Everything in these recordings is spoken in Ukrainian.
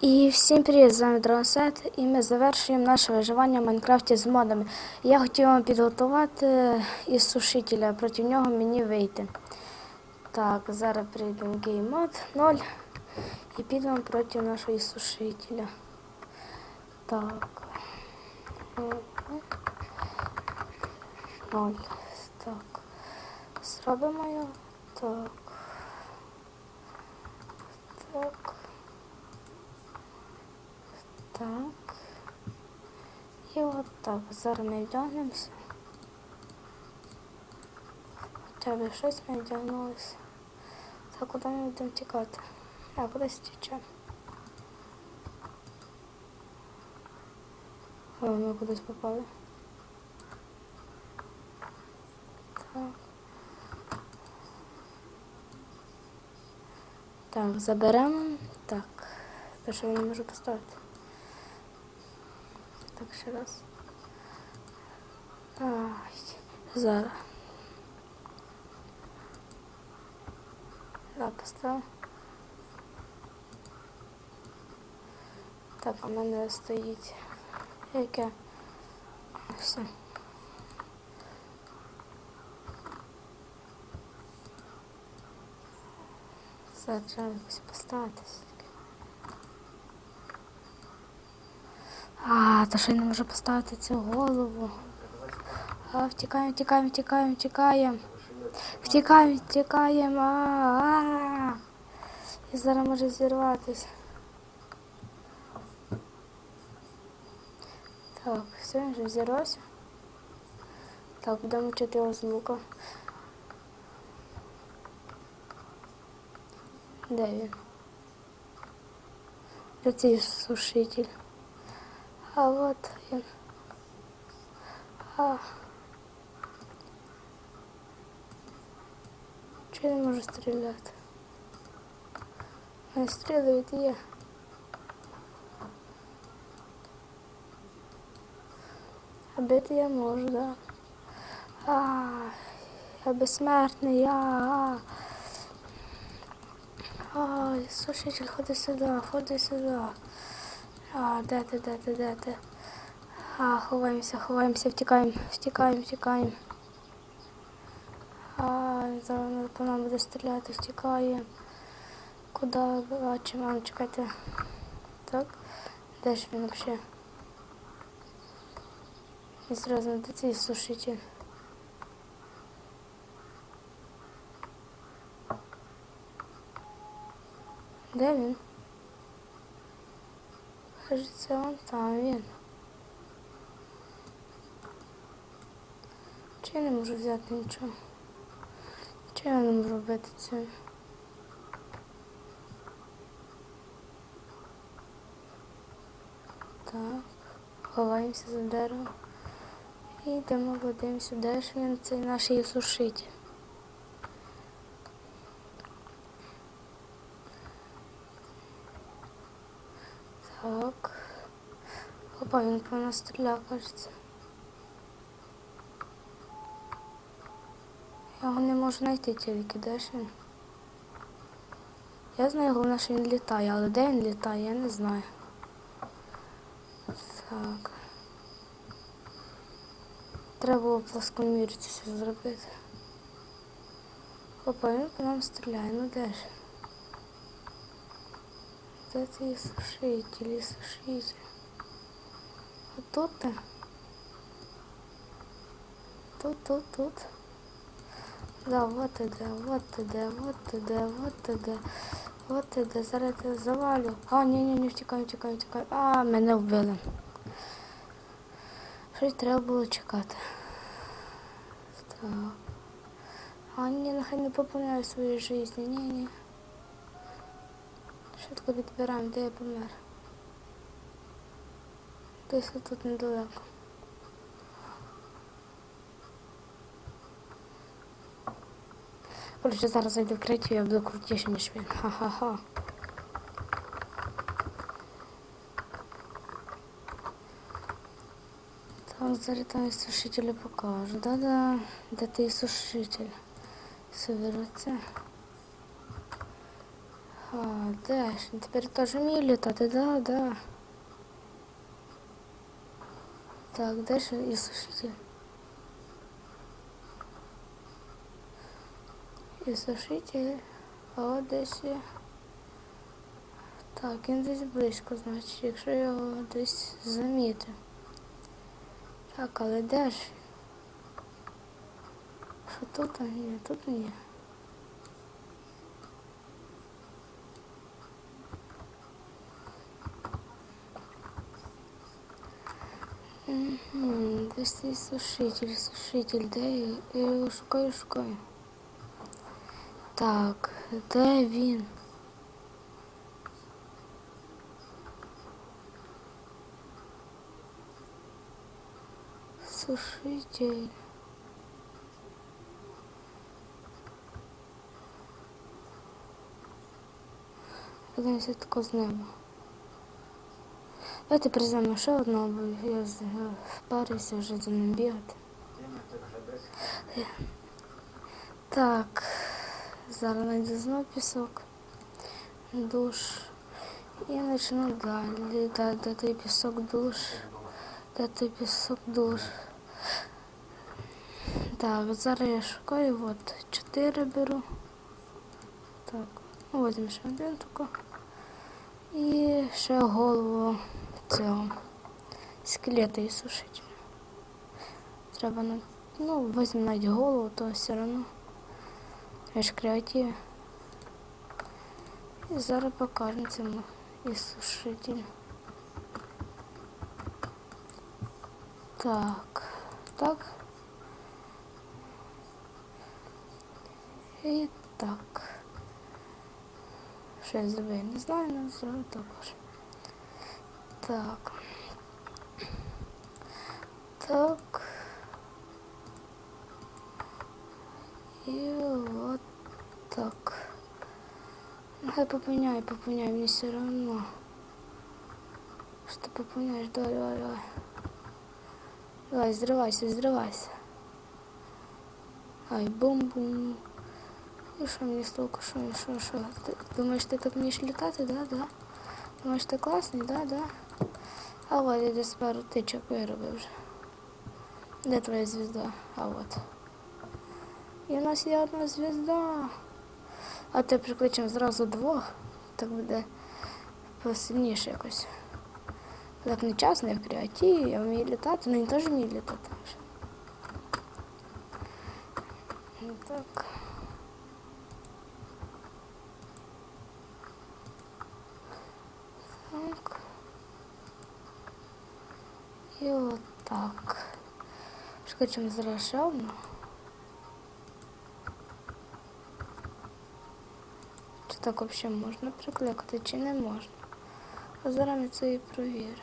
І всім привіт, з вами Дронсет, і ми завершуємо наше виживання в Майнкрафті з модами. Я хотів вам підготувати із сушителя, проти нього мені вийти. Так, зараз прийдемо в Mode 0 і підемо проти нашого сушителя. Так. Ноль. Так. Зробимо його. Так. Так. І от так. Зараз ми вдягнемося. Хоча б щось ми вдягнулися. Так, куди ми будемо тікати? А, кудись тічемо. О, ми кудись попали. Так. Так, заберемо. Так. Те, що я не можу поставити. Так, ще раз. Зараз. Да, поставив. Так, у мене стоїть. Яке? Все. Все, треба якось поставити. А, то що я не можу поставити цю голову. А, втікаємо, втікаємо, втікаємо, втікаємо. Втікаємо, втікаємо. А, а. І зараз може зірватися. Так, все, він вже взірвався. Так, будемо вчити його звука. Де він? Де цей сушитель? А вот він. А. Чого я не можу стріляти? Не стрілюють є. А я можу, да. А, я безсмертний, я. Ай, сушитель, ходи сюди, ходи сюди. А, де ти, де ти, де ти? А, ховаємося, ховаємося, втікаємо, втікаємо, втікаємо. Зараз по нам буде стріляти, втікаємо. Куди бачимо? А, чекайте. Так, де ж він взагалі? І зразу де цей сушитель? Де він? Кажеться, он там він. Чи я не можу взяти нічого? Чи я не можу робити це? Так, ховаємося за дерево. І йдемо, подивимося, де ж він цей наш є сушитель. Так. Опа, він по нас стріляв, кажеться. Я його не можу знайти де ж він? Я знаю, головне, що він літає, але де він літає, я не знаю. Так. Треба було плоскомірці все зробити. Опа, він по нам стріляє, ну де ж? Де цей сушитель, сушитель? А тут ти? Тут, тут, тут. Да, вот іде, вот іде, вот іде, вот іде. Вот іде, зараз я завалю. А, ні, ні, ні, втікаю, втікаю, втікаю. А, мене вбили. Щось треба було чекати. Так. А, ні, нехай не поповняю свої житті. Ні, ні. Швидко відбираємо, де я помер. Десь тут недалеко. Коротше, зараз зайду в третю, я буду крутішим, ніж він. Ха-ха-ха. Так, зараз там сушителю покажу. Да-да, де ти сушитель? Соберется. А, де ж? він Тепер теж вміє літати, да, да. Так, де ж і сушитель? І сушитель. А от десь. Так, він десь близько, значить, якщо його десь замітив. Так, але де ж? Що тут? Ні, тут. Мгм, Десь цей сушитель, сушитель, де? Я його шукаю, шукаю. Так, де він? Сушитель. Подивимося тако з неба. Давайте приземо ще одного, бо я впарився вже за ним бігати. Так, зараз знайду знов пісок, душ. І почну далі. Де той пісок душ? Той пісок душ? Так, зараз я шукаю, от чотири беру. Так, ну візьмемо ще один тако. І ще голову цього скелета і сушити. Треба ну, візьмемо навіть голову, то все одно. Я ж креатив. І зараз покажемо цьому і сушитель. Так, так. І так. Що я зробив? Не знаю, але зробив також. Так. Так. І от так. Нехай попоняй, попоняй, мені все равно. Що ти попоняєш? Давай, давай, давай. Давай, зривайся, зривайся. Ай, бум-бум. Що мені з толку, що, що, що? Ти думаєш, ти так вмієш літати, да, да? Думаєш, ти класний, да, да? А от я десь пару тичок виробив вже. Де твоя звізда? А от. І у нас є одна звізда. А ти прикличемо зразу двох, так буде посильніше якось. Так нечасно, як креатив, я вмію літати, але він теж вміє літати. Ну, Так. Так. І отак. Скачемо зараз ще одну. Чи так взагалі можна прикликати, чи не можна? А зараз ми це і провіримо.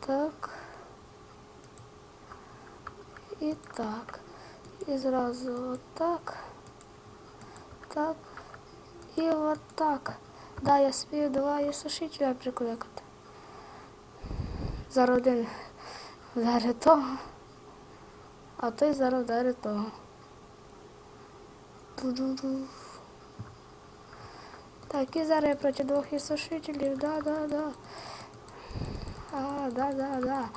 Так. І так. І зразу отак. Так. І отак. Да, я спію, давай сушителя прикликати. Зараз один вдарить того, а той зараз вдарить того. Так, і зараз я проти двох ісушителів, да, да, да. А, да, да, да.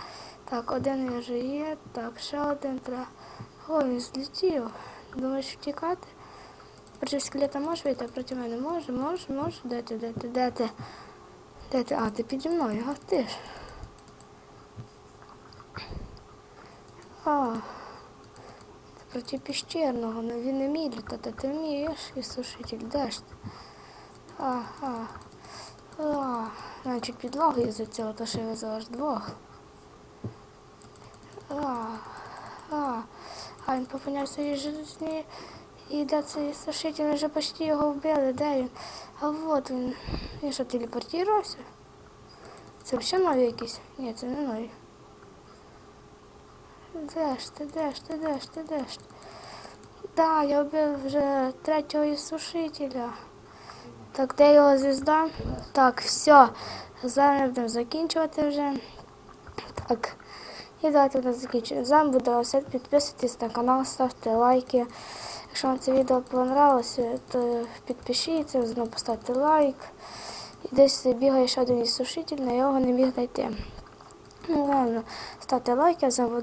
Так, один вже є, так, ще один треба. Ой, він злетів. Думаєш втікати? Проти скелета можеш вийти, проти мене може, може, може. Де ти, де ти, де ти? Де ти? А, ти піді мною, а ти ж. А, проти піщерного, ну він не вміє літати, ти вмієш і сушитель, ж ти? А, значить підлогу із цього, то я везу аж двох. А, а, він попоняв свої житті. І де цей сушитель, вже почти його вбили, де він? А от він. Він що, телепортувався? Це взагалі нові якісь? Ні, це не нові. Де ж ти, де ти, де ти, де ж? Да, я вбив вже третього ісушителя. Так, де його звізда? Так, все. Зараз будемо закінчувати вже. Так. І давайте нас закінчуємо. З вами буде Осель. Підписуйтесь на канал, ставте лайки. Якщо вам це відео понравилося, то підпишіться, знову поставте лайк. І десь бігає ще один із сушитель, на його не міг знайти. Ну ладно, ставте лайки, з вами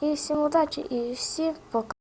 І всім удачі і всім пока.